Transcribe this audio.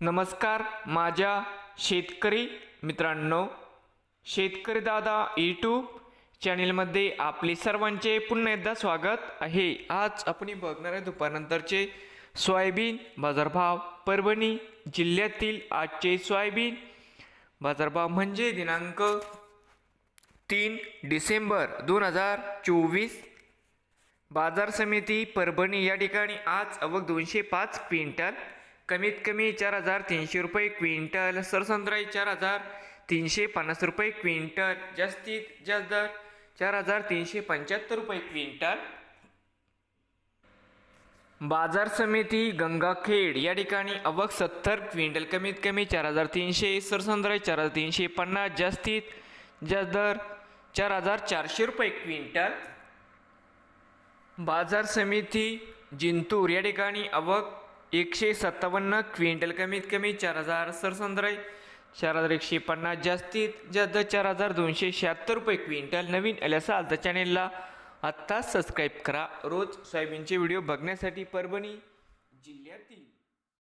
नमस्कार माझ्या शेतकरी मित्रांनो शेतकरी दादा यूट्यूब चॅनेलमध्ये आपले सर्वांचे पुन्हा एकदा स्वागत आहे. आज आपण बघणार आहे दुपारनंतरचे सोयाबीन बाजारभाव. परभणी जिल्ह्यातील आजचे सोयाबीन बाजारभाव म्हणजे दिनांक तीन डिसेंबर दोन हजार चोवीस. बाजार समिती परभणी या ठिकाणी आज अवघ दोनशे पाच क्विंटल कमीत कमी चार हजार तीनशे रुपये क्विंटल सरसंत्राई चार हजार तीनशे पन्नास रुपये क्विंटल जास्तीत जास्त दर चार हजार तीनशे पंच्याहत्तर रुपये क्विंटल. बाजार समिती गंगाखेड या ठिकाणी अवक सत्तर क्विंटल कमीत कमी चार हजार तीनशे सरसंत्राई चार हजार तीनशे पन्नास जास्तीत जास्त दर चार हजार चारशे रुपये क्विंटल. बाजार समिती जिंतूर या ठिकाणी अवघ एकशे सत्तावन्न क्विंटल. कमीत कमी चार हजार सरसंद्राई चार हजार एकशे पन्नास जास्तीत जास्त चार हजार दोनशे शहात्तर रुपये क्विंटल. नवीन आले असाल तर चॅनेलला आत्ताच सबस्क्राईब करा. रोज सोयाबीनचे व्हिडिओ बघण्यासाठी परभणी जिल्ह्यातील